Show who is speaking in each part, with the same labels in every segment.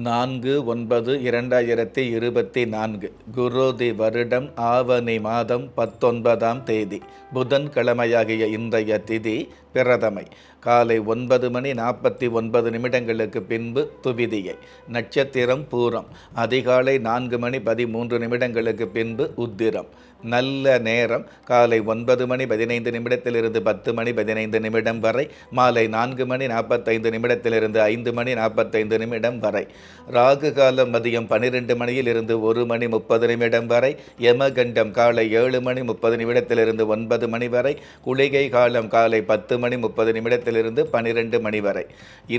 Speaker 1: நான்கு ஒன்பது இரண்டாயிரத்தி இருபத்தி நான்கு குரோதி வருடம் ஆவணி மாதம் பத்தொன்பதாம் தேதி புதன்கிழமையாகிய இன்றைய திதி பிரதமை. காலை ஒன்பது மணி நாற்பத்தி ஒன்பது நிமிடங்களுக்கு பின்பு துவிதியை. நட்சத்திரம் பூரம். அதிகாலை நான்கு மணி பதிமூன்று நிமிடங்களுக்கு பின்பு உத்திரம். நல்ல நேரம். காலை ஒன்பது மணி பதினைந்து நிமிடத்திலிருந்து பத்து மணி பதினைந்து நிமிடம் வரை. மாலை நான்கு மணி நாற்பத்தைந்து நிமிடத்திலிருந்து ஐந்து மணி நாற்பத்தைந்து நிமிடம் வரை. ராகு காலம் மதியம் பன்னிரெண்டு மணியில் இருந்து ஒரு மணி முப்பது நிமிடம் வரை. யமகண்டம் காலை ஏழு மணி முப்பது நிமிடத்திலிருந்து ஒன்பது மணி வரை. குளிகை காலம் காலை பத்து மணி முப்பது நிமிடத்திலிருந்து பனிரெண்டு மணி வரை.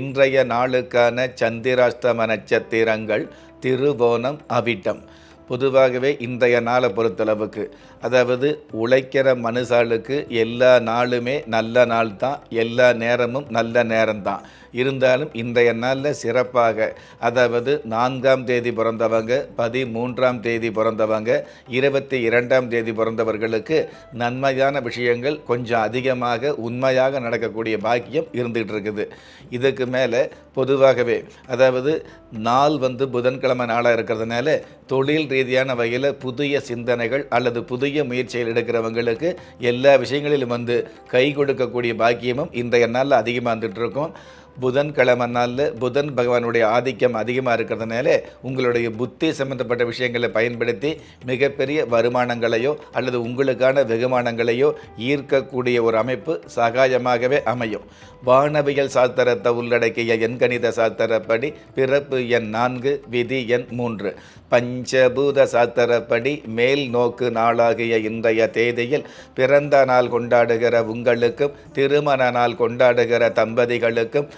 Speaker 1: இன்றைய நாளுக்கான சந்திராஷ்டம நட்சத்திரங்கள் திருவோணம் அவிட்டம். பொதுவாகவே இன்றைய நாளை பொறுத்தளவுக்கு அதாவது உழைக்கிற மனுஷாளுக்கு எல்லா நாளுமே நல்ல நாள் தான் எல்லா நேரமும் நல்ல நேரம்தான். இருந்தாலும் இன்றைய நாளில் சிறப்பாக அதாவது நான்காம் தேதி பிறந்தவங்க பதிமூன்றாம் தேதி பிறந்தவங்க இருபத்தி இரண்டாம் தேதி பிறந்தவர்களுக்கு நன்மையான விஷயங்கள் கொஞ்சம் அதிகமாக உண்மையாக நடக்கக்கூடிய பாக்கியம் இருந்துகிட்டு இருக்குது. இதுக்கு மேலே பொதுவாகவே அதாவது நாள் வந்து புதன்கிழமை நாளாக இருக்கிறதுனால தொழில் ரீதியான வகையில் புதிய சிந்தனைகள் அல்லது புதிய முயற்சிகள் எடுக்கிறவங்களுக்கு எல்லா விஷயங்களிலும் வந்து கை கொடுக்கக்கூடிய பாக்கியமும் இன்றைய நாளில் அதிகமாக இருந்துகிட்டு இருக்கும். புதன்கிழமை நாளில் புதன் பகவானுடைய ஆதிக்கம் அதிகமாக இருக்கிறதுனால உங்களுடைய புத்தி சம்பந்தப்பட்ட விஷயங்களை பயன்படுத்தி மிகப்பெரிய வருமானங்களையோ அல்லது உங்களுக்கான வெகுமானங்களையோ ஈர்க்கக்கூடிய ஒரு அமைப்பு சகாயமாகவே அமையும். வானவியல் சாஸ்திரத்தை உள்ளடக்கிய எண்கணித சாஸ்திரப்படி பிறப்பு எண் நான்கு விதி எண் மூன்று. பஞ்சபூத சாஸ்திரப்படி மேல் நோக்கு நாளாகிய இன்றைய தேதியில் பிறந்த நாள் கொண்டாடுகிற உங்களுக்கும் திருமண நாள் கொண்டாடுகிற தம்பதிகளுக்கும்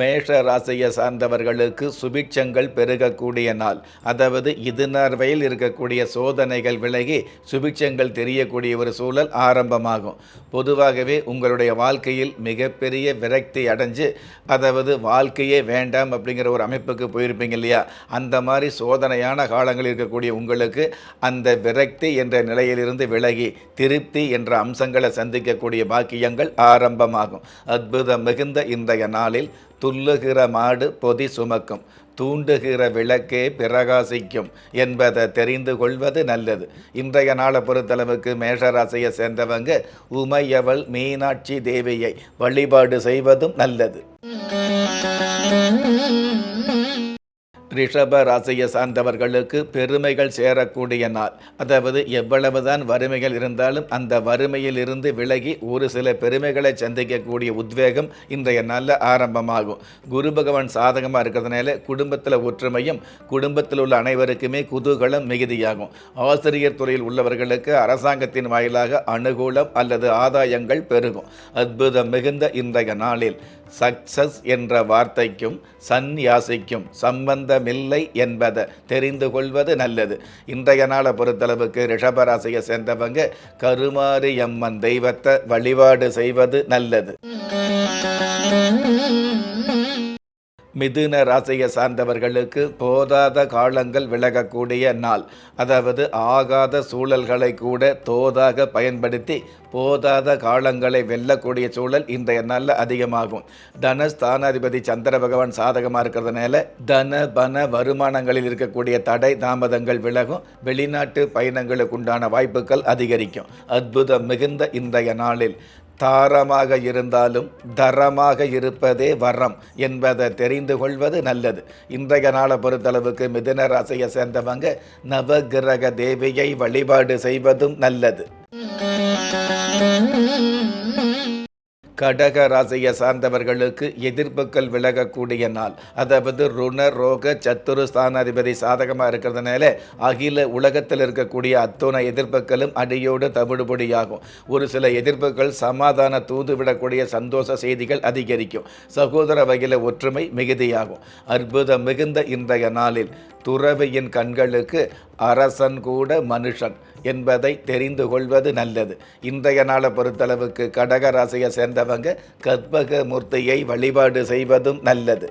Speaker 1: மேஷ ராசியை சார்ந்தவர்களுக்கு சுபிட்சங்கள் பெருகக்கூடிய நாள். அதாவது இது நாள் இருக்கக்கூடிய சோதனைகள் விலகி சுபிட்சங்கள் தெரியக்கூடிய ஒரு சூழல் ஆரம்பமாகும். பொதுவாகவே உங்களுடைய வாழ்க்கையில் மிகப்பெரிய விரக்தி அடைஞ்சு அதாவது வாழ்க்கையே வேண்டாம் அப்படிங்கிற ஒரு அமைப்புக்கு போயிருப்பீங்க இல்லையா? அந்த மாதிரி சோதனையான காலங்கள் இருக்கக்கூடிய உங்களுக்கு அந்த விரக்தி என்ற நிலையிலிருந்து விலகி திருப்தி என்ற அம்சங்களை சந்திக்கக்கூடிய பாக்கியங்கள் ஆரம்பமாகும். அற்புதம் மிகுந்த இன்றைய நாளில் துள்ளுகிற மாடு பொதி சுமக்கும். தூண்டுகிற விளக்கே பிரகாசிக்கும் என்பதை தெரிந்து கொள்வது நல்லது. இன்றைய நாளை பொறுத்தளவுக்கு மேஷராசியை சேர்ந்தவங்க உமையவள் மீனாட்சி தேவியை வழிபாடு செய்வதும் நல்லது. ரிஷப ராசியை சார்ந்தவர்களுக்கு பெருமைகள் சேரக்கூடிய நாள். அதாவது எவ்வளவுதான் வறுமைகள் இருந்தாலும் அந்த வறுமையில் இருந்து விலகி ஒரு சில பெருமைகளை சந்திக்கக்கூடிய உத்வேகம் இன்றைய நாளில் ஆரம்பமாகும். குரு பகவான் சாதகமாக இருக்கிறதுனால குடும்பத்தில் ஒற்றுமையும் குடும்பத்தில் உள்ள அனைவருக்குமே குதூகலம் மிகுதியாகும். ஆசிரியர் துறையில் உள்ளவர்களுக்கு அரசாங்கத்தின் வாயிலாக அனுகூலம் அல்லது ஆதாயங்கள் பெருகும். அற்புதம் மிகுந்த இன்றைய நாளில். சக்சஸ் என்ற வார்த்தைக்கும் சந்நியாசிக்கும் சம்பந்தமில்லை என்பதை தெரிந்து கொள்வது நல்லது. இன்றைய நாளை பொறுத்தளவுக்கு ரிஷபராசியை சேர்ந்தவங்க கருமாரி அம்மன் தெய்வத்தை வழிபாடு செய்வது நல்லது. மிதுன ராசியை சார்ந்தவர்களுக்கு போதாத காலங்கள் விலகக்கூடிய நாள். அதாவது ஆகாத சூழல்களை கூட தோதாக பயன்படுத்தி போதாத காலங்களை வெல்லக்கூடிய சூழல் இன்றைய நாளில் அதிகமாகும். தனஸ்தானாதிபதி சந்திர பகவான் சாதகமாக இருக்கிறதுனால தன பன வருமானங்களில் இருக்கக்கூடிய தடை தாமதங்கள் விலகும். வெளிநாட்டு பயணங்களுக்கு உண்டான வாய்ப்புகள் அதிகரிக்கும். அற்புதம் மிகுந்த இன்றைய நாளில். தாரமாக இருந்தாலும் தரமாக இருப்பதே வரம் என்பதை தெரிந்து கொள்வது நல்லது. இன்றைய நாளை பொறுத்தளவுக்கு மிதுன ராசியை சேர்ந்தவங்க நவகிரக தேவியை வழிபாடு செய்வதும் நல்லது. கடக ராசியை சார்ந்தவர்களுக்கு எதிர்ப்புகள் விலகக்கூடிய நாள். அதாவது ருண ரோக சத்துரு ஸ்தானாதிபதி சாதகமாக இருக்கிறதுனால அகில உலகத்தில் இருக்கக்கூடிய அத்துணை எதிர்ப்புகளும் அடியோடு தவிடுபடியாகும். ஒரு சில எதிர்ப்புகள் சமாதான தூது விடக்கூடிய சந்தோஷ செய்திகள் அதிகரிக்கும். சகோதர வகையில் ஒற்றுமை மிகுதியாகும். அற்புதம் மிகுந்த இன்றைய நாளில் துறவியின் கண்களுக்கு அரசன் கூட மனுஷன் என்பதை தெரிந்து கொள்வது நல்லது. இன்றைய நாளை பொறுத்தளவுக்கு கடக ராசியை சேர்ந்தவங்க கற்பக மூர்த்தியை வழிபாடு செய்வதும் நல்லது.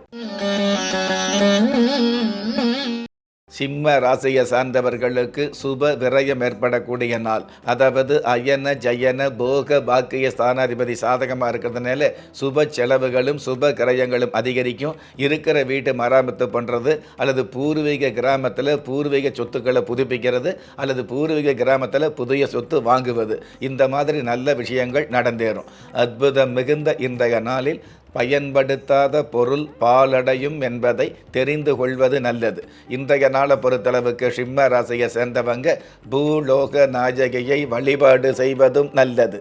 Speaker 1: சிம்ம ராசியை சார்ந்தவர்களுக்கு சுப விரயம் ஏற்படக்கூடிய நாள். அதாவது அயன ஜயன போக பாக்கிய ஸ்தானாதிபதி சாதகமாக இருக்கிறதுனால சுப செலவுகளும் சுப கிரயங்களும் அதிகரிக்கும். இருக்கிற வீட்டு மராமத்து பண்ணுறது அல்லது பூர்வீக கிராமத்தில் பூர்வீக சொத்துக்களை புதுப்பிக்கிறது அல்லது பூர்வீக கிராமத்தில் புதிய சொத்து வாங்குவது. இந்த மாதிரி நல்ல விஷயங்கள் நடந்தேறும். அற்புதம் மிகுந்த இன்றைய நாளில் பயன்படுத்தாத பொருள் பாலடையும் என்பதை தெரிந்து கொள்வது நல்லது. இன்றைய நாளை பொறுத்தளவுக்கு சிம்ம ராசியை சேர்ந்தவங்க பூலோக நாயகியை வழிபாடு செய்வதும் நல்லது.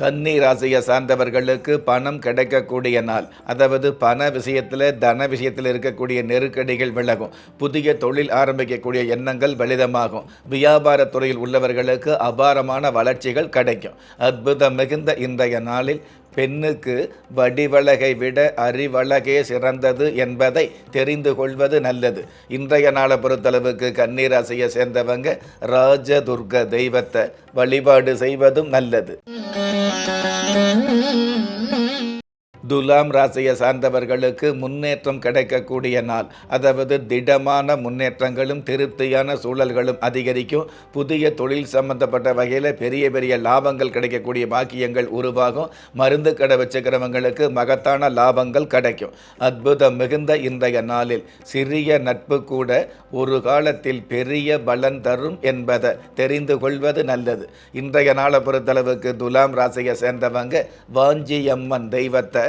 Speaker 1: கன்னி ராசியை சார்ந்தவர்களுக்கு பணம் கிடைக்கக்கூடிய நாள். அதாவது பண விஷயத்தில் தன விஷயத்தில் இருக்கக்கூடிய நெருக்கடிகள் விலகும். புதிய தொழில் ஆரம்பிக்கக்கூடிய எண்ணங்கள் வலிதமாகும். வியாபாரத்துறையில் உள்ளவர்களுக்கு அபாரமான வளர்ச்சிகள் கிடைக்கும். அற்புதம் மிகுந்த இன்றைய நாளில் பெண்ணுக்கு வடிவழகை விட அறிவழகே சிறந்தது என்பதை தெரிந்து கொள்வது நல்லது. இன்றைய நாளை பொறுத்தளவுக்கு கண்ணீராசியை சேர்ந்தவங்க ராஜதுர்க தெய்வத்தை வழிபாடு செய்வதும் நல்லது. துலாம் ராசியை சார்ந்தவர்களுக்கு முன்னேற்றம் கிடைக்கக்கூடிய நாள். அதாவது திடமான முன்னேற்றங்களும் திருப்தியான சூழல்களும் அதிகரிக்கும். புதிய தொழில் சம்பந்தப்பட்ட வகையில் பெரிய பெரிய லாபங்கள் கிடைக்கக்கூடிய பாக்கியங்கள் உருவாகும். மருந்து கடை வச்சுக்கிறவங்களுக்கு மகத்தான லாபங்கள் கிடைக்கும். அற்புதம் மிகுந்த இன்றைய நாளில் சிறிய நட்பு கூட ஒரு காலத்தில் பெரிய பலன் தரும் என்பதை தெரிந்து கொள்வது நல்லது. இன்றைய நாளை பொறுத்தளவுக்கு துலாம் ராசியை சேர்ந்தவங்க வாஞ்சியம்மன் தெய்வத்தை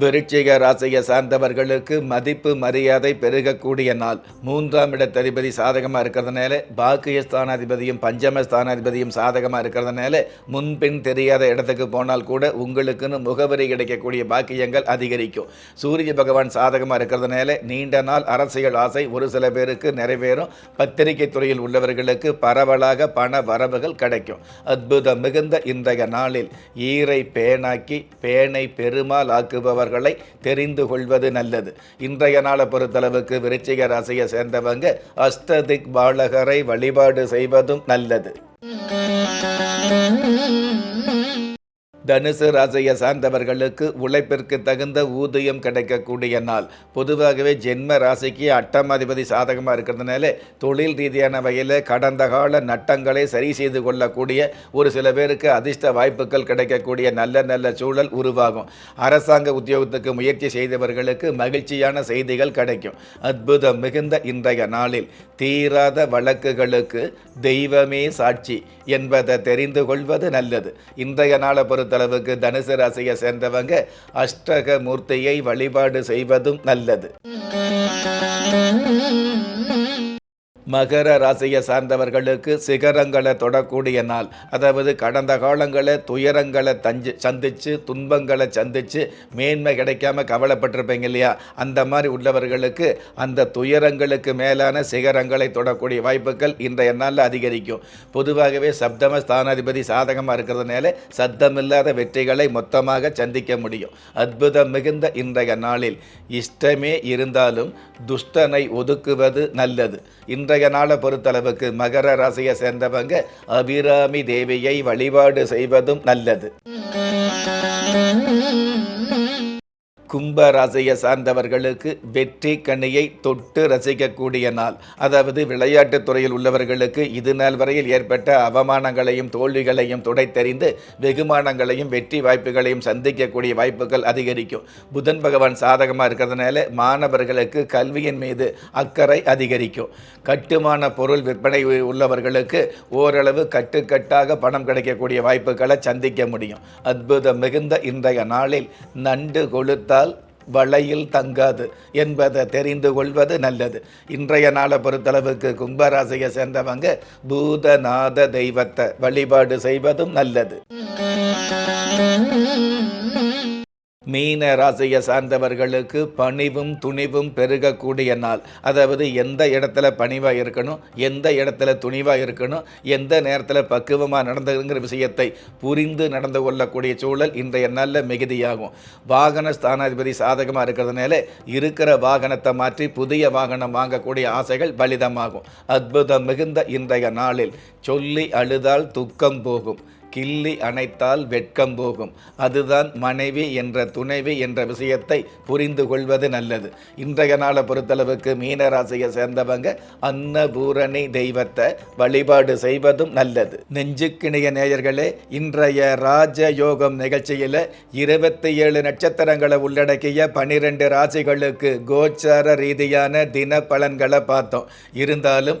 Speaker 1: விருச்சிக ராசியை சார்ந்தவர்களுக்கு மதிப்பு மரியாதை பெருகக்கூடிய நாள். மூன்றாம் இடத்ததிபதி சாதகமாக இருக்கிறதுனால பாக்கிய ஸ்தானாதிபதியும் பஞ்சம ஸ்தானாதிபதியும் சாதகமாக இருக்கிறதுனால முன்பின் தெரியாத இடத்துக்கு போனால் கூட உங்களுக்குன்னு முகவரி கிடைக்கக்கூடிய பாக்கியங்கள் அதிகரிக்கும். சூரிய பகவான் சாதகமாக இருக்கிறதுனால நீண்ட நாள் அரசியல் ஆசை ஒரு சில பேருக்கு நிறைவேறும். பத்திரிகை துறையில் உள்ளவர்களுக்கு பரவலாக பண வரவுகள் கிடைக்கும். அற்புதம் மிகுந்த இன்றைய நாளில் ஈரை பேனாக்கி பேனை பெருமாள் ஆக்குபவர் அவர்களை தெரிந்து கொள்வது நல்லது. இன்றைய நாளை பொறுத்தளவுக்கு விருச்சிக ராசியை சேர்ந்தவங்க அஷ்டதிக் பாலகரை வழிபாடு செய்வதும் நல்லது. தனுசு ராசியை சார்ந்தவர்களுக்கு உழைப்பிற்கு தகுந்த ஊதியம் கிடைக்கக்கூடிய நாள். பொதுவாகவே ஜென்ம ராசிக்கு அட்டமாதிபதி சாதகமாக இருக்கிறதுனால தொழில் ரீதியான வகையில் கடந்த கால நட்டங்களை சரி செய்து கொள்ளக்கூடிய ஒரு சில பேருக்கு அதிர்ஷ்ட வாய்ப்புகள் கிடைக்கக்கூடிய நல்ல நல்ல சூழல் உருவாகும். அரசாங்க உத்தியோகத்துக்கு முயற்சி செய்தவர்களுக்கு மகிழ்ச்சியான செய்திகள் கிடைக்கும். அற்புதம் மிகுந்த இன்றைய நாளில். தீராத வழக்குகளுக்கு தெய்வமே சாட்சி என்பதை தெரிந்து கொள்வது நல்லது. இன்றைய நாளை பொறுத்தளவுக்கு தனுசு ராசியை சேர்ந்தவங்க அஷ்டக மூர்த்தியை வழிபாடு செய்வதும் நல்லது. மகர ராசியை சார்ந்தவர்களுக்கு சிகரங்களை தொடக்கூடிய நாள். அதாவது கடந்த காலங்களில் துயரங்களை தஞ்சு சந்தித்து துன்பங்களை சந்தித்து மேன்மை கிடைக்காம கவலைப்பட்டிருப்பீங்க இல்லையா? அந்த மாதிரி உள்ளவர்களுக்கு அந்த துயரங்களுக்கு மேலான சிகரங்களை தொடக்கூடிய வாய்ப்புகள் இன்றைய நாளில் அதிகரிக்கும். பொதுவாகவே சப்தம ஸ்தானாதிபதி சாதகமாக இருக்கிறதுனால சத்தமில்லாத வெற்றிகளை மொத்தமாக சந்திக்க முடியும். அற்புதம் மிகுந்த இன்றைய நாளில். இஷ்டமே இருந்தாலும் துஷ்டனை ஒதுக்குவது நல்லது. இன்றைய நாளை பொறுத்தளவுக்கு மகர ராசியை சேர்ந்தவங்க அபிராமி தேவியை வழிபாடு செய்வதும் நல்லது. கும்ப ராசியை சார்ந்தவர்களுக்கு வெற்றி கனியை தொட்டு ரசிக்கக்கூடிய நாள். அதாவது விளையாட்டுத் துறையில் உள்ளவர்களுக்கு இது நாள் வரையில் ஏற்பட்ட அவமானங்களையும் தோல்விகளையும் துடைத்தறிந்து வெகுமானங்களையும் வெற்றி வாய்ப்புகளையும் சந்திக்கக்கூடிய வாய்ப்புகள் அதிகரிக்கும். புதன் பகவான் சாதகமாக இருக்கிறதுனால மாணவர்களுக்கு கல்வியின் மீது அக்கறை அதிகரிக்கும். கட்டுமான பொருள் விற்பனை உள்ளவர்களுக்கு ஓரளவு கட்டுக்கட்டாக பணம் கிடைக்கக்கூடிய வாய்ப்புகளை சந்திக்க முடியும். அற்புதம் மிகுந்த இன்றைய நாளில் நண்டு கொளுத்தால் வளையில் தங்காது என்பதை தெரிந்து கொள்வது நல்லது. இன்றைய நாளை பொறுத்தளவுக்கு கும்பராசியை சேர்ந்தவங்க பூதநாத தெய்வத்தை வழிபாடு செய்வதும் நல்லது. மீன ராசியை சார்ந்தவர்களுக்கு பணிவும் துணிவும் பெருகக்கூடிய நாள். அதாவது எந்த இடத்துல பணிவாக இருக்கணும் எந்த இடத்துல துணிவாக இருக்கணும் எந்த நேரத்தில் பக்குவமாக நடந்துங்கிற விஷயத்தை புரிந்து நடந்து கொள்ளக்கூடிய சூழல் இன்றைய நாளில் மிகுதியாகும். வாகன ஸ்தானாதிபதி சாதகமாக இருக்கிறதுனால இருக்கிற வாகனத்தை மாற்றி புதிய வாகனம் வாங்கக்கூடிய ஆசைகள் பலிதமாகும். அற்புதம் மிகுந்த இன்றைய நாளில். சொல்லி அழுதால் துக்கம் போகும். கிள்ளி அணைத்தால் வெட்கம் போகும். அதுதான் மனைவி என்ற துணைவி என்ற விஷயத்தை புரிந்து கொள்வது நல்லது. இன்றைய நாளை பொறுத்தளவுக்கு மீனராசியை சேர்ந்தவங்க அன்னபூரணி தெய்வத்தை வழிபாடு செய்வதும் நல்லது. நெஞ்சுக்கிணைய நேயர்களே இன்றைய ராஜயோகம் நிகழ்ச்சியில் இருபத்தி ஏழு நட்சத்திரங்களை உள்ளடக்கிய பனிரெண்டு ராசிகளுக்கு கோச்சார ரீதியான தின பலன்களை பார்த்தோம். இருந்தாலும்